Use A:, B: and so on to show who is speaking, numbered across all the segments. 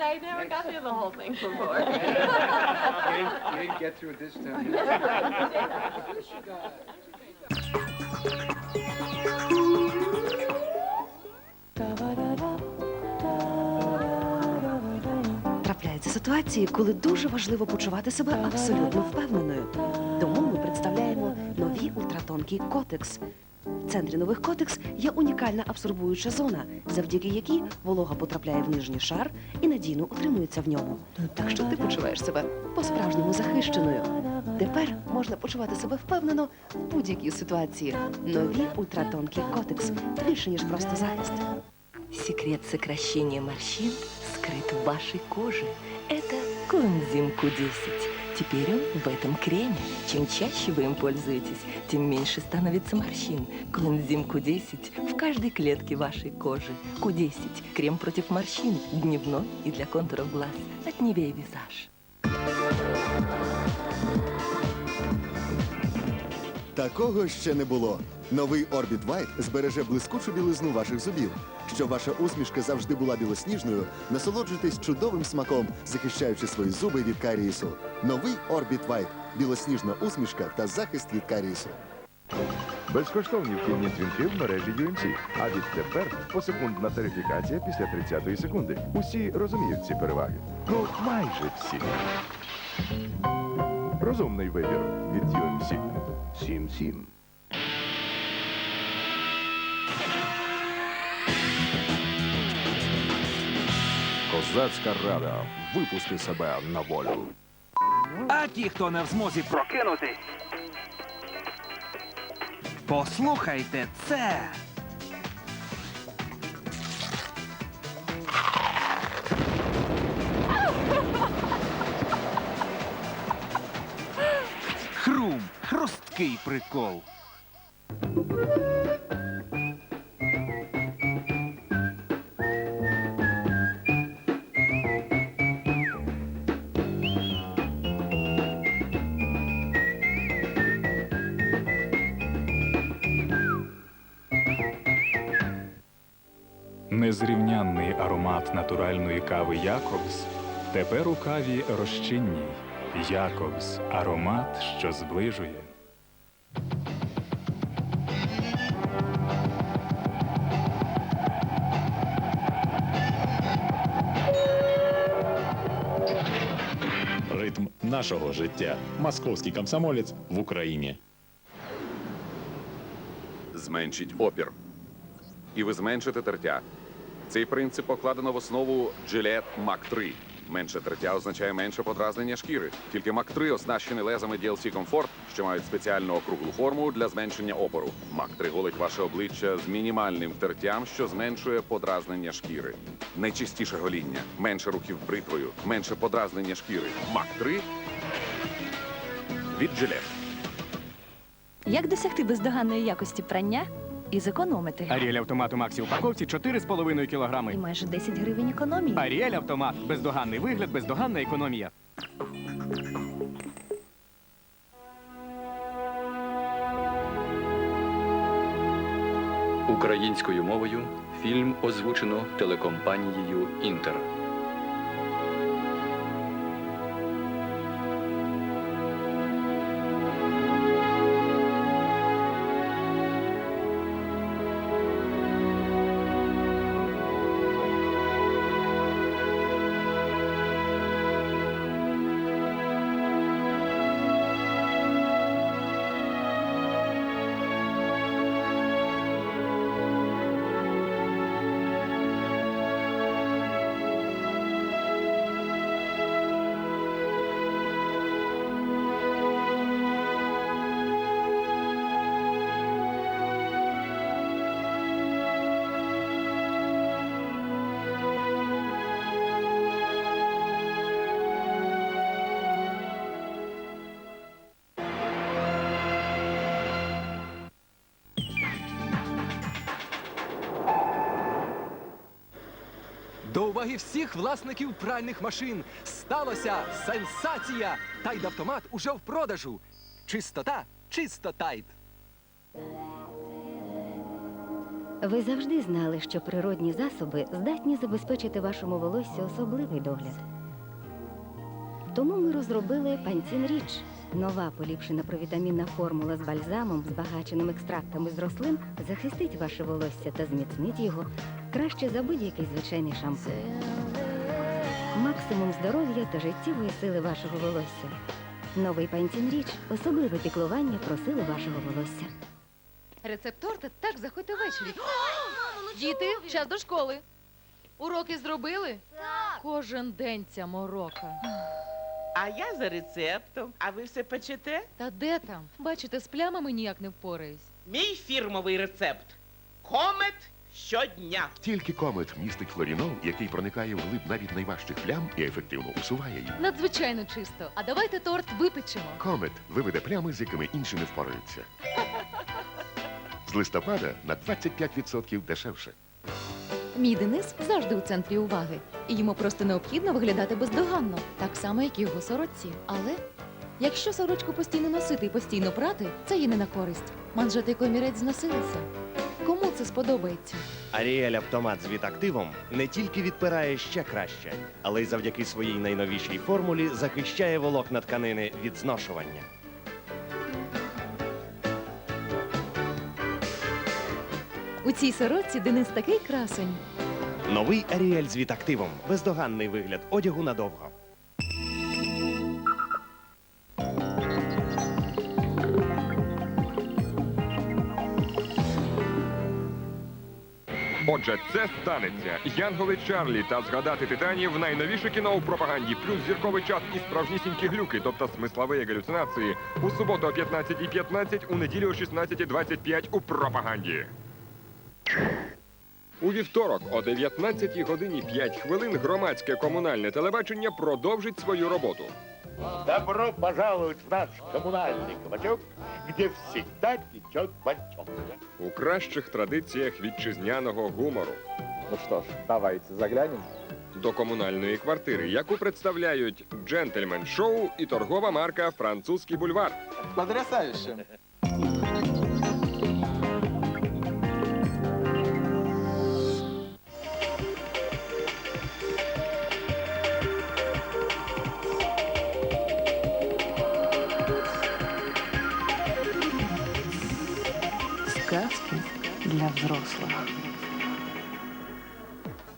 A: right. I never got through the whole thing before.
B: You didn't, you didn't get through it this time.
C: Трапляються ситуації, коли дуже важливо почувати себе абсолютно впевненою. Тому ми представляємо нові ультратонкі котекс. В центрі нових котекс є унікальна абсорбуюча зона, завдяки якій волога потрапляє в нижній шар і надійно утримується в ньому. Так що ти почуваєш себе по-справжньому захищеною. Тепер можна почувати себе впевнено в будь-якій ситуації. Нові ультратонкі котекс більше ніж просто захист.
D: Секрет сокращения морщин скрыт в вашей коже. Это Клонзим Q10. Теперь он в этом креме. Чем чаще вы им пользуетесь, тем меньше становится морщин. Клонзим Q10 в каждой клетке вашей кожи. Q10 – крем против морщин, дневной и для контуров глаз. От Нивея Визаж.
E: Такого ще не було. Новий Orbit White збереже блискучу білизну ваших зубів. Щоб ваша усмішка завжди була білосніжною, насолоджуйтесь чудовим смаком, захищаючи свої зуби від карієсу. Новий Orbit White – білосніжна усмішка та захист від карієсу.
F: Безкоштовні вхідні дзвінки в мережі UMC. А відтепер посекундна тарифікація після 30-ї секунди. Усі розуміють ці переваги. Ну, майже всі. Розумний вибір від UMC. 7-7.
G: Козацька рада. Випусти себе на волю.
H: А ті, хто не в змозі прокинутись. Послухайте це. Хрум, хрусткий прикол.
I: Незрівнянний аромат натуральної кави Якобс тепер у каві розчинній. Якобс аромат, що зближує.
G: Ритм нашого життя. Московський комсомолець в Україні.
J: зменшіть опір. І ви зменшите тертя. Цей принцип покладено в основу Gillette Mac 3. Менше тертя означає менше подразнення шкіри. Тільки Mac 3 оснащений лезами DLC Comfort, що мають спеціальну округлу форму для зменшення опору. Mac 3 голить ваше обличчя з мінімальним тертям, що зменшує подразнення шкіри. Найчистіше гоління, менше рухів бритвою, менше подразнення шкіри. Mac 3 від Gillette.
D: Як досягти бездоганної якості прання і зекономити?
H: Аріель автомат у Максі упаковці 4,5
D: І
H: кілограми.
D: майже 10 гривень економії.
H: Аріель автомат. Бездоганний вигляд, бездоганна економія.
K: Українською мовою фільм озвучено телекомпанією Інтер.
H: До уваги всіх власників пральних машин сталося сенсація! Тайд-автомат уже в продажу. Чистота, чисто тайд.
L: Ви завжди знали, що природні засоби здатні забезпечити вашому волосю особливий догляд. Тому ми розробили Пантін Річ. Нова поліпшена провітамінна формула з бальзамом, збагаченим екстрактами з рослин, захистить ваше волосся та зміцнить його краще за будь-який звичайний шампунь. Максимум здоров'я та життєвої сили вашого волосся. Новий Пантін Річ особливе піклування про силу вашого волосся.
A: Рецепт торта так заходьте ввечері. Діти, час до школи. Уроки зробили? Так. Кожен день ця морока.
M: А я за рецептом. А ви все печете?
A: Та де там? Бачите, з плямами ніяк не впораюсь.
M: Мій фірмовий рецепт. Комет щодня.
F: Тільки комет містить флорінол, який проникає вглиб навіть найважчих плям і ефективно усуває їх.
A: Надзвичайно чисто. А давайте торт випечемо.
F: Комет виведе плями, з якими інші не впораються. З листопада на 25% дешевше.
A: Мій Денис завжди у центрі уваги. І йому просто необхідно виглядати бездоганно, так само, як і його сорочці. Але якщо сорочку постійно носити і постійно прати, це їй не на користь. Манжети комірець зносилися. Це сподобається?
N: Аріель автомат з вітактивом не тільки відпирає ще краще, але й завдяки своїй найновішій формулі захищає волокна тканини від зношування.
A: У цій сорочці Денис такий красень.
N: Новий Аріель з вітактивом бездоганний вигляд одягу надовго.
O: Отже, це станеться. Янголи Чарлі та згадати титанів найновіше кіно у пропаганді, плюс зірковий час і справжнісінькі глюки, тобто смислові галюцинації. У суботу о 15.15, у неділю о 16.25 у пропаганді. У вівторок о 19 годині 5 хвилин громадське комунальне телебачення продовжить свою роботу.
P: Добро пожаловать в наш коммунальный кабачок, где всегда течет бачок.
O: У кращих традиціях вітчизняного гумору.
B: Ну что ж, давайте заглянемо.
O: До комунальної квартири, яку представляють джентльмен шоу і торгова марка Французький бульвар.
B: Потрясающе.
C: Сказки для взрослых.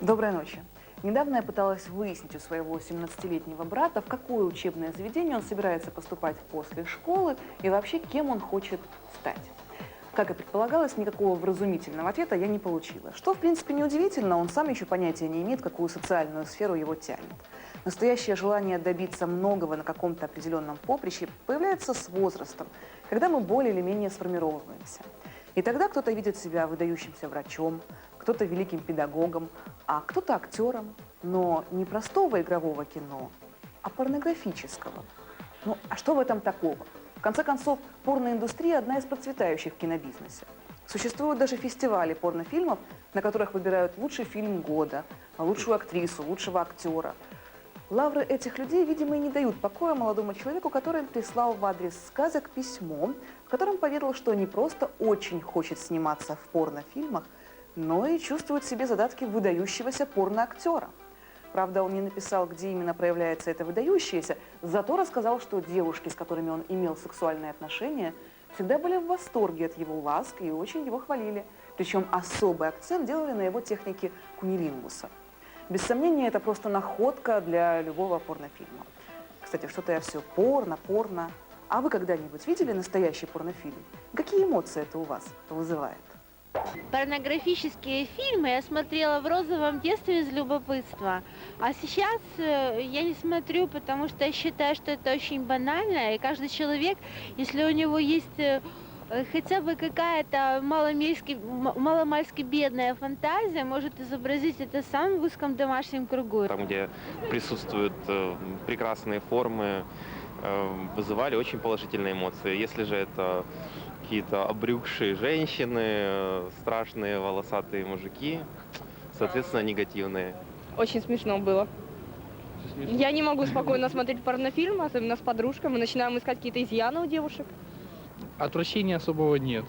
Q: Доброй ночи. Недавно я пыталась выяснить у своего 17-летнего брата, в какое учебное заведение он собирается поступать после школы и вообще кем он хочет стать. Как и предполагалось, никакого вразумительного ответа я не получила. Что, в принципе, неудивительно, он сам еще понятия не имеет, какую социальную сферу его тянет. Настоящее желание добиться многого на каком-то определенном поприще появляется с возрастом, когда мы более или менее сформировываемся. И тогда кто-то видит себя выдающимся врачом, кто-то великим педагогом, а кто-то актером, но не простого игрового кино, а порнографического. Ну, а что в этом такого? В конце концов, порноиндустрия – одна из процветающих в кинобизнесе. Существуют даже фестивали порнофильмов, на которых выбирают лучший фильм года, лучшую актрису, лучшего актера. Лавры этих людей, видимо, и не дают покоя молодому человеку, который прислал в адрес сказок письмо, в котором поведал, что не просто очень хочет сниматься в порнофильмах, но и чувствует в себе задатки выдающегося порноактера. Правда, он не написал, где именно проявляется это выдающееся, зато рассказал, что девушки, с которыми он имел сексуальные отношения, всегда были в восторге от его ласк и очень его хвалили. Причем особый акцент делали на его технике кунилингуса. Без сомнения, это просто находка для любого порнофильма. Кстати, что-то я все порно, порно. А вы когда-нибудь видели настоящий порнофильм? Какие эмоции это у вас вызывает?
R: Порнографические фильмы я смотрела в розовом детстве из любопытства. А сейчас э, я не смотрю, потому что я считаю, что это очень банально. И каждый человек, если у него есть э, хотя бы какая-то маломальски, маломальски бедная фантазия, может изобразить это сам в узком домашнем кругу.
S: там, где присутствуют э, прекрасные формы, вызывали очень положительные эмоции. Если же это какие-то обрюкшие женщины, э, страшные волосатые мужики, соответственно, негативные.
T: Очень смешно было. Я не могу спокойно смотреть порнофильмы, особенно с подружкой. Мы начинаем искать какие-то изъяны у девушек.
U: Отвращения особого нет.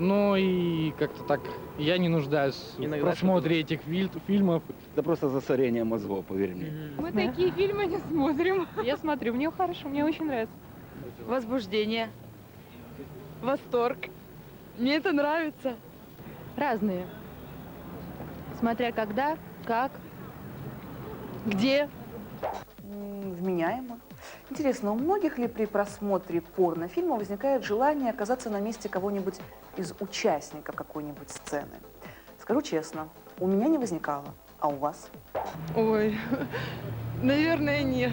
U: Ну и как-то так, я не нуждаюсь в
V: Иногда
U: просмотре этих виль- фильмов.
V: Это просто засорение мозгов, поверь мне.
T: Мы такие фильмы не смотрим. Я смотрю, мне хорошо, мне очень нравится.
W: Возбуждение. Восторг. Мне это нравится.
R: Разные. Смотря когда, как,
W: где.
Q: М, Вменяемо. Интересно, у многих ли при просмотре порнофильма возникает желание оказаться на месте кого-нибудь из участников какой-нибудь сцены? Скажу честно, у меня не возникало. А у вас?
W: Ой, наверное, нет.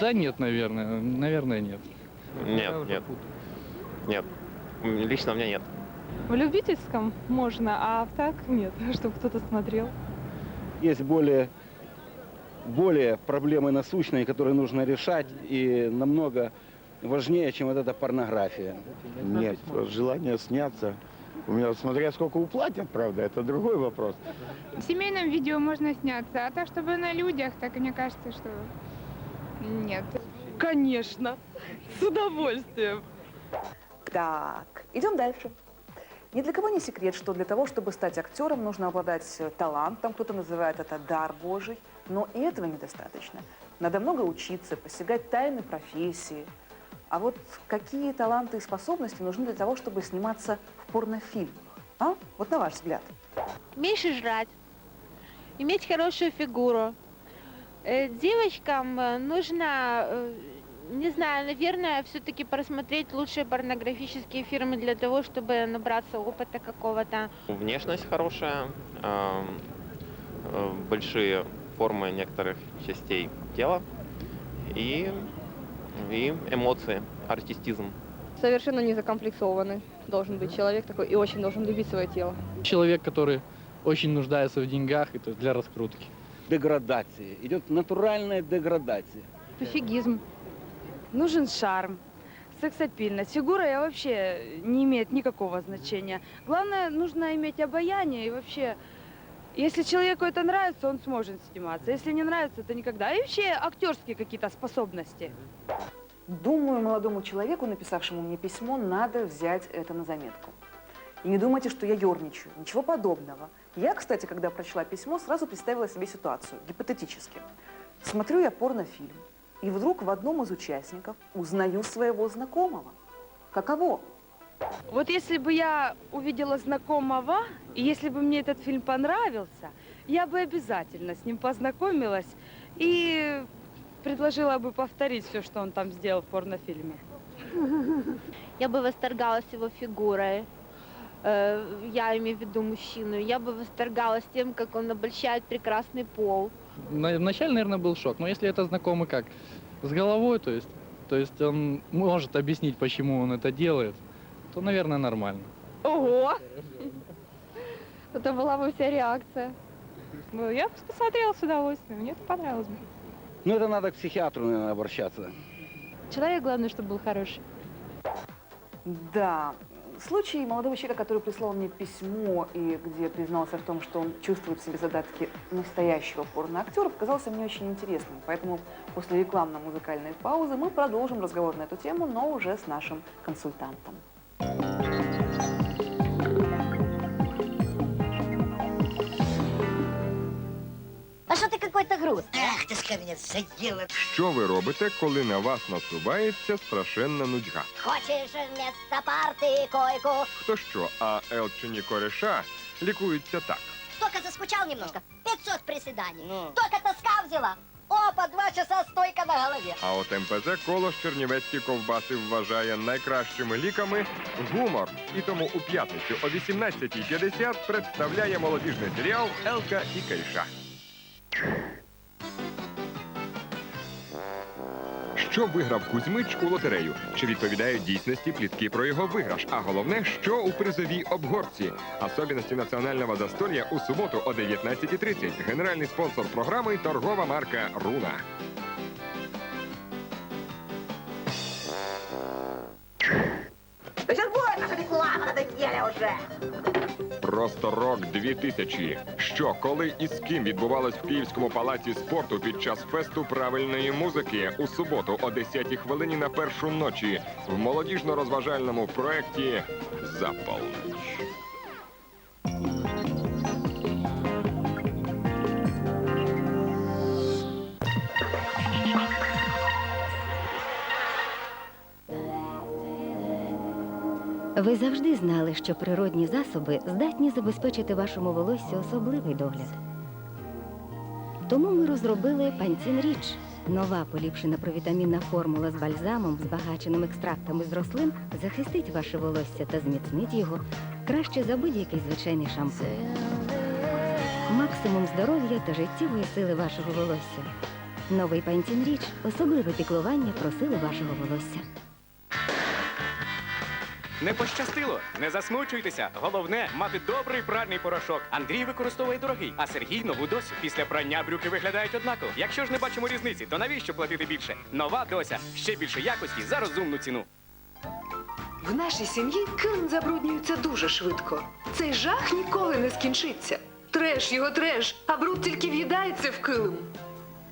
U: Да нет, наверное, наверное нет.
S: Нет, нет. Нет. Лично у меня нет.
T: В любительском можно, а в так нет, чтобы кто-то смотрел.
V: Есть более, более проблемы насущные, которые нужно решать, и намного важнее, чем вот эта порнография.
P: Нет, желание сняться. У меня, смотря сколько уплатят, правда, это другой вопрос.
T: В семейном видео можно сняться, а так, чтобы на людях, так мне кажется, что нет.
W: Конечно. С удовольствием.
Q: Так, идем дальше. Ни для кого не секрет, что для того, чтобы стать актером, нужно обладать э, талантом, кто-то называет это дар Божий, но и этого недостаточно. Надо много учиться, постигать тайны профессии. А вот какие таланты и способности нужны для того, чтобы сниматься в порнофильмах? А? Вот на ваш взгляд.
R: меньше жрать, иметь хорошую фигуру. Э, Девочкам э, нужно, не знаю, наверное, все-таки просмотреть лучшие порнографические фильмы для того, чтобы набраться опыта какого-то.
S: Внешность хорошая, э, большие формы некоторых частей тела и, и эмоции, артистизм.
T: Совершенно не закомплексованный должен быть человек такой и очень должен любить свое тело.
U: Человек, который очень нуждается в деньгах, это для раскрутки.
V: Деградация. Идет натуральная деградация.
W: Пофигизм. Нужен шарм, сексапильность. Фигура я вообще не имеет никакого значения. Главное, нужно иметь обаяние и вообще... Если человеку это нравится, он сможет сниматься. Если не нравится, то никогда. И вообще актерские какие-то способности.
Q: Думаю, молодому человеку, написавшему мне письмо, надо взять это на заметку. И не думайте, что я ерничаю. Ничего подобного. Я, кстати, когда прочла письмо, сразу представила себе ситуацию, гипотетически. Смотрю я порнофильм, и вдруг в одном из участников узнаю своего знакомого. Каково?
W: Вот если бы я увидела знакомого, и если бы мне этот фильм понравился, я бы обязательно с ним познакомилась и предложила бы повторить все, что он там сделал в порнофильме.
R: Я бы восторгалась его фигурой. Э, Я имею в виду мужчину. Я бы восторгалась тем, как он обольщает прекрасный пол.
U: На- Вначале, наверное, был шок, но если это знакомый как с головой, то есть, то есть он может объяснить, почему он это делает, то, наверное, нормально.
T: Ого! Это была бы вся реакция. Ну, я бы посмотрела с удовольствием, мне это понравилось бы.
V: Ну, это надо к психиатру, наверное, обращаться.
R: Человек, главное, чтобы был хороший.
Q: Да. Случай молодого человека, который прислал мне письмо и где признался в том, что он чувствует в себе задатки настоящего порноактера, показался мне очень интересным. Поэтому после рекламно-музыкальной паузы мы продолжим разговор на эту тему, но уже с нашим консультантом.
X: А что ты какой-то грустный? Ах, ты с меня заела.
O: Що ви робите, коли на вас насувається страшенна нудьга?
X: Хочешь вместо парты койку?
O: Хто що, а Елчині кореша лікуються так.
X: Только заскучал немножко. 500 приседаний. Только тоска взяла. Опа, два часа стойка на голове.
O: А от МПЗ коло з чернівецькі ковбаси вважає найкращими ліками гумор. І тому у п'ятницю о 18.50 представляє молодіжний серіал Елка і Кайша. Що виграв Кузьмич у лотерею? Чи відповідають дійсності плітки про його виграш? А головне, що у призовій обгорці? Особливості національного застолья у суботу о 19.30. Генеральний спонсор програми торгова марка Руна.
X: Наша реклама, надоели уже.
O: Просто рок 2000. Що, коли і з ким відбувалось в Київському палаці спорту під час фесту правильної музики у суботу о 10 хвилині на першу ночі в молодіжно-розважальному проєкті Заполніч.
L: Ви завжди знали, що природні засоби здатні забезпечити вашому волоссю особливий догляд. Тому ми розробили Пантін Річ. Нова поліпшена провітамінна формула з бальзамом, збагаченим екстрактами з рослин, захистить ваше волосся та зміцнить його краще за будь-який звичайний шампунь. Максимум здоров'я та життєвої сили вашого волосся. Новий Пантін Річ особливе піклування про сили вашого волосся.
S: Не пощастило? Не засмучуйтеся. Головне мати добрий пральний порошок. Андрій використовує дорогий, а Сергій нову досю. Після прання брюки виглядають однаково. Якщо ж не бачимо різниці, то навіщо платити більше? Нова дося ще більше якості за розумну ціну.
Y: В нашій сім'ї килим забруднюється дуже швидко. Цей жах ніколи не скінчиться. Треш його треш, а бруд тільки в'їдається в килим.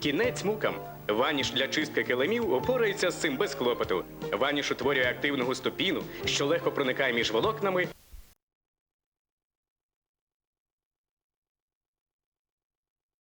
S: Кінець мукам. Ваніш для чистки килимів опорається з цим без клопоту. Ваніш утворює активну густу піну, що легко проникає між волокнами